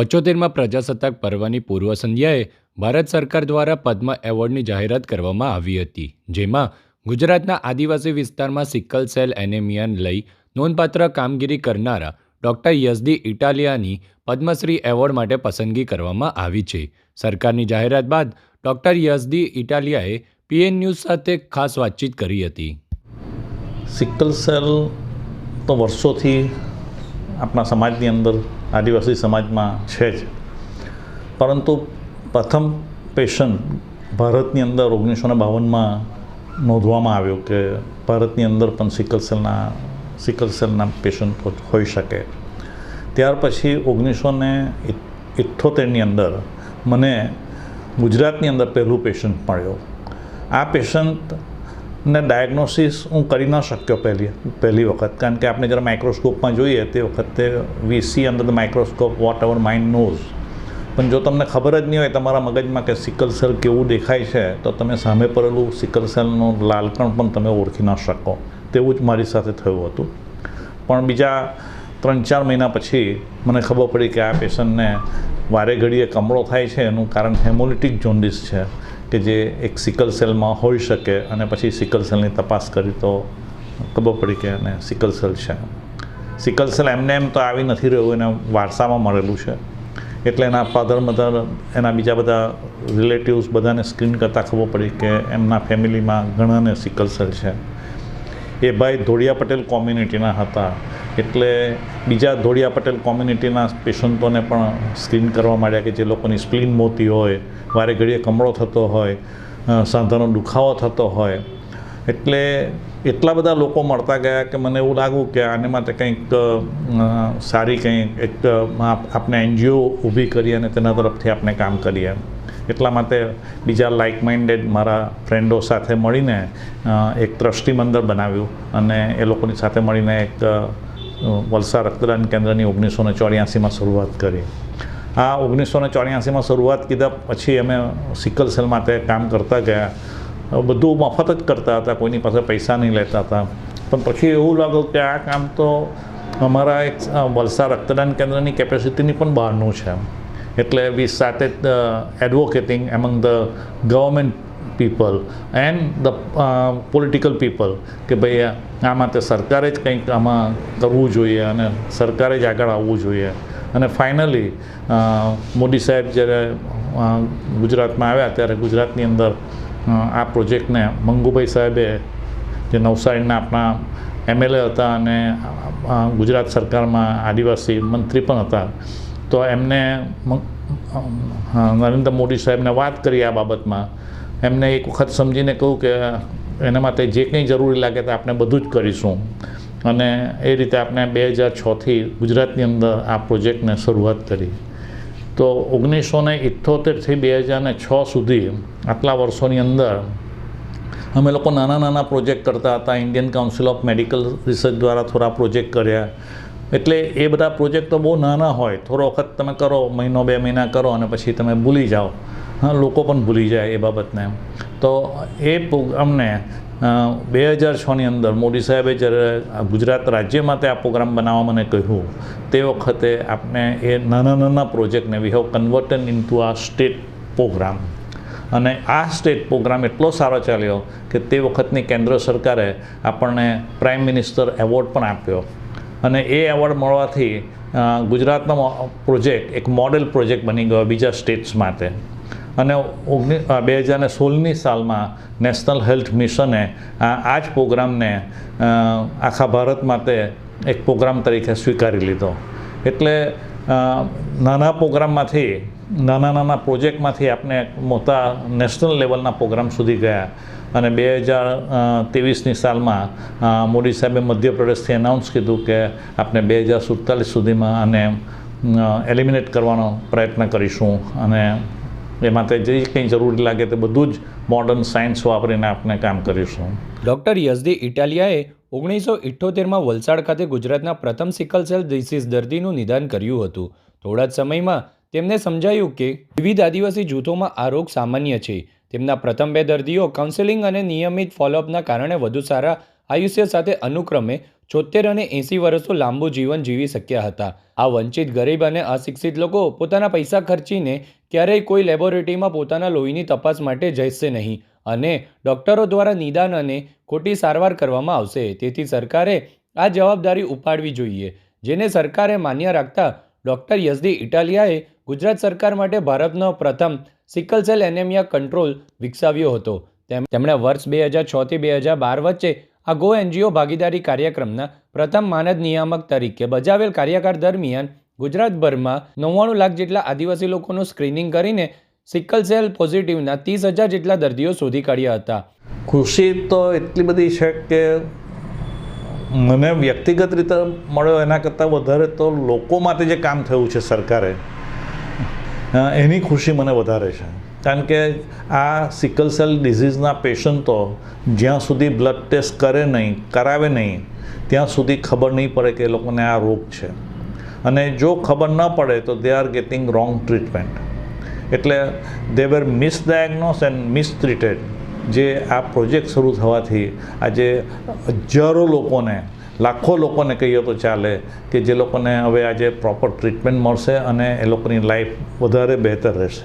પચોતેરમાં પ્રજાસત્તાક પર્વની પૂર્વ સંધ્યાએ ભારત સરકાર દ્વારા પદ્મ એવોર્ડની જાહેરાત કરવામાં આવી હતી, જેમાં ગુજરાતના આદિવાસી વિસ્તારમાં સિકલ સેલ એનેમિયાને લઈ નોંધપાત્ર કામગીરી કરનારા ડૉક્ટર યઝદી ઇટાલિયાની પદ્મશ્રી એવોર્ડ માટે પસંદગી કરવામાં આવી છે. સરકારની જાહેરાત બાદ ડૉક્ટર યઝદી ઇટાલિયાએ પીએન ન્યૂઝ સાથે ખાસ વાતચીત કરી હતી. સિકલ સેલ તો વર્ષોથી આપણા સમાજની અંદર આદિવાસી સમાજમાં છે જ. પરંતુ પ્રથમ પેશન્ટ ભારતની અંદર ઓગણીસો ને બાવનમાં નોંધવામાં આવ્યો કે ભારતની અંદર પણ સિકલ સેલના સિકલ સેલના પેશન્ટ હોઈ શકે. ત્યાર પછી ઓગણીસો ને ઇઠ્ઠોતેરની અંદર મને ગુજરાતની અંદર પહેલું પેશન્ટ મળ્યો. આ પેશન્ટને ડાયગ્નોસિસ હું કરી ન શક્યો પહેલી પહેલી વખત. કારણ કે આપણે જ્યારે માઇક્રોસ્કોપમાં જોઈએ તે વખતે we see under the microscope what our mind knows પણ જો તમને ખબર જ નહીં હોય તમારા મગજમાં કે સિકલ સેલ કેવું દેખાય છે, તો તમે સામે પડેલું સિકલ સેલનું લાલકણ પણ તમે ઓળખી ન શકો. તેવું જ મારી સાથે થયું હતું. પણ બીજા ત્રણ ચાર મહિના પછી મને ખબર પડી કે આ પેશન્ટને વારે ઘડીએ કમળો થાય છે, એનું કારણ હેમોલિટિક જોન્ડિસ છે. કે જે એક સિકલ સેલમાં હોઈ શકે અને પછી સિકલ સેલની તપાસ કરી તો ખબર પડી કે એને સિકલ સેલ છે. સિકલ સેલ એમને એમ તો આવી નથી રહ્યું, એને વારસામાં મળેલું છે. એટલે એના ફાધર મધર એના બીજા બધા રિલેટિવ્સ બધાને સ્ક્રીન કરતાં ખબર પડી કે એમના ફેમિલીમાં ઘણાને સિકલ સેલ છે. એ ભાઈ ધોળિયા પટેલ કોમ્યુનિટીના હતા. એટલે બીજા ધોળિયા પટેલ કોમ્યુનિટીના પેશન્ટોને પણ સ્ક્રીન કરવા માંડ્યા કે જે લોકોની સ્પ્લીન મોતી હોય, વારે ઘડીએ કમળો થતો હોય સાંધાનો દુખાવો થતો હોય. એટલે એટલા બધા લોકો મળતા ગયા કે મને એવું લાગ્યું કે આને માટે કંઈક સારી કંઈક, એક આપણે એનજીઓ ઊભી કરી અને તેના તરફથી આપણે કામ કરીએ. એટલા માટે બીજા લાઇક માઇન્ડેડ મારા ફ્રેન્ડો સાથે મળીને એક ટ્રસ્ટી મંડળ બનાવ્યું અને એ લોકોની સાથે મળીને એક વલસાડ રક્તદાન કેન્દ્રની ઓગણીસો ને ચોર્યાસીમાં શરૂઆત કરી. આ ઓગણીસો ને ચોર્યાસીમાં શરૂઆત કીધા પછી અમે સિકલ સેલ માટે કામ કરતા ગયા. બધું મફત જ કરતા હતા, કોઈની પાસે પૈસા નહીં લેતા હતા. પણ પછી એવું લાગ્યું કે આ કામ તો અમારા એક વલસાડ રક્તદાન કેન્દ્રની કેપેસિટીની પણ બહારનું છે. એટલે we started advocating among the government people and the political people કે ભાઈ આ માટે સરકારે જ કંઈક આમાં કરવું જોઈએ અને સરકારે જ આગળ આવવું જોઈએ. અને ફાઇનલી મોદી સાહેબ જ્યારે ગુજરાતમાં આવ્યા ત્યારે ગુજરાતની અંદર આ પ્રોજેક્ટને મંગુભાઈ સાહેબે જે નવસારીના આપણા એમએલએ હતા અને ગુજરાત સરકારમાં આદિવાસી મંત્રી પણ હતા. તો એમને નરેન્દ્ર મોદી સાહેબને વાત કરી આ બાબતમાં. એમને એક વખત સમજીને કહું કે એના માટે જે કંઈ જરૂરી લાગે તો આપણે બધું જ કરીશું. અને એ રીતે આપણે બે હજાર છથી ગુજરાતની અંદર આ પ્રોજેક્ટને શરૂઆત કરી. તો ઓગણીસો ને ઇઠ્ઠોતેરથી બે હજાર ને છ સુધી આટલા વર્ષોની અંદર અમે લોકો નાના નાના પ્રોજેક્ટ કરતા હતા. Indian council of medical research દ્વારા થોડા પ્રોજેક્ટ કર્યા. એટલે એ બધા પ્રોજેક્ટ તો બહુ નાના હોય. થોડો વખત તમે કરો, મહિનો બે મહિના કરો અને પછી તમે ભૂલી જાઓ. હા, લોકો પણ ભૂલી જાય એ બાબતને તો એ પ્રોગ્રામને બે હજાર છની અંદર મોદી સાહેબે જ્યારે ગુજરાત રાજ્ય માટે આ પ્રોગ્રામ બનાવવા મને કહ્યું, તે વખતે આપણે એ નાના નાના પ્રોજેક્ટને we have converted in to આ સ્ટેટ પ્રોગ્રામ અને આ સ્ટેટ પ્રોગ્રામ એટલો સારો ચાલ્યો કે તે વખતની કેન્દ્ર સરકારે આપણને પ્રાઇમ મિનિસ્ટર એવોર્ડ પણ આપ્યો. અને એ એવોર્ડ મળવાથી ગુજરાતનો પ્રોજેક્ટ, એક મોડેલ પ્રોજેક્ટ બની ગયો બીજા સ્ટેટ્સ માટે. અને ઓગણી બે હજાર સોળની સાલમાં નેશનલ હેલ્થ મિશને આ જ પ્રોગ્રામને આખા ભારત માટે એક પ્રોગ્રામ તરીકે સ્વીકારી લીધો. એટલે નાના પ્રોગ્રામમાંથી નાના નાના પ્રોજેક્ટમાંથી આપણે મોટા નેશનલ લેવલના પ્રોગ્રામ સુધી ગયા. અને બે હજાર ત્રેવીસની સાલમાં મોદી સાહેબે મધ્યપ્રદેશથી એનાઉન્સ કીધું કે આપણે બે હજાર સુડતાલીસ સુધીમાં આને એલિમિનેટ કરવાનો પ્રયત્ન કરીશું. અને એ માટે જે કંઈ જરૂરી લાગે તે બધું જ મોડર્ન સાયન્સ વાપરીને આપણે કામ કરીશું. ડૉક્ટર યઝદી ઇટાલિયાએ ઓગણીસો ઇઠ્ઠોતેરમાં વલસાડ ખાતે ગુજરાતના પ્રથમ સિકલ સેલ ડિસીઝ દર્દીનું નિદાન કર્યું હતું. થોડા જ સમયમાં તેમને સમજાયું કે વિવિધ આદિવાસી જૂથોમાં આ રોગ સામાન્ય છે. તેમના પ્રથમ બે દર્દીઓ કાઉન્સેલિંગ અને નિયમિત ફોલોઅપના કારણે વધુ સારા આયુષ્ય સાથે અનુક્રમે છોતેર અને એંસી વર્ષો લાંબુ જીવન જીવી શક્યા હતા. આ વંચિત ગરીબ અને અશિક્ષિત લોકો પોતાના પૈસા ખર્ચીને ક્યારેય કોઈ લેબોરેટરીમાં પોતાના લોહીની તપાસ માટે જશે નહીં અને ડૉક્ટરો દ્વારા નિદાન અને ખોટી સારવાર કરવામાં આવશે. તેથી સરકારે આ જવાબદારી ઉપાડવી જોઈએ, જેને સરકારે માન્ય રાખતા ડૉક્ટર યઝદી ઇટાલિયાએ ગુજરાત સરકાર માટે ભારતનો પ્રથમ સિકલ સેલ એનેમિયા કંટ્રોલ વિકસાવ્યો હતો. તેમ- તેમણે વર્ષ બે હજાર છથી બે હજાર બાર વચ્ચે આ ગો એનજીઓ ભાગીદારી કાર્યક્રમના પ્રથમ માનદ નિયામક તરીકે બજાવેલ કાર્યકાળ દરમિયાન ગુજરાતભરમાં નવ્વાણું લાખ જેટલા આદિવાસી લોકોનું સ્ક્રીનિંગ કરીને સિકલ સેલ પોઝિટિવના ત્રીસ હજાર જેટલા દર્દીઓ શોધી કાઢ્યા હતા. ખુશી તો એટલી બધી છે કે મને વ્યક્તિગત રીતે મળ્યો એના કરતાં વધારે તો લોકો માટે જે કામ થયું છે સરકારે એની ખુશી મને વધારે છે. કારણ કે આ સિકલ સેલ ડિઝીઝના પેશન્ટો જ્યાં સુધી બ્લડ ટેસ્ટ કરે નહીં, કરાવે નહીં, ત્યાં સુધી ખબર નહીં પડે કે એ લોકોને આ રોગ છે. અને જો ખબર ન પડે તો they are getting wrong treatment એટલે દે વેર મિસડાયગ્નોસ એન્ડ મિસટ્રીટેડ જે આ પ્રોજેક્ટ શરૂ થવાથી આજે હજારો લોકોને લાખો લોકોને કહીએ તો ચાલે કે જે લોકોને હવે આજે પ્રોપર ટ્રીટમેન્ટ મળશે અને એ લોકોની લાઈફ વધારે બહેતર રહેશે.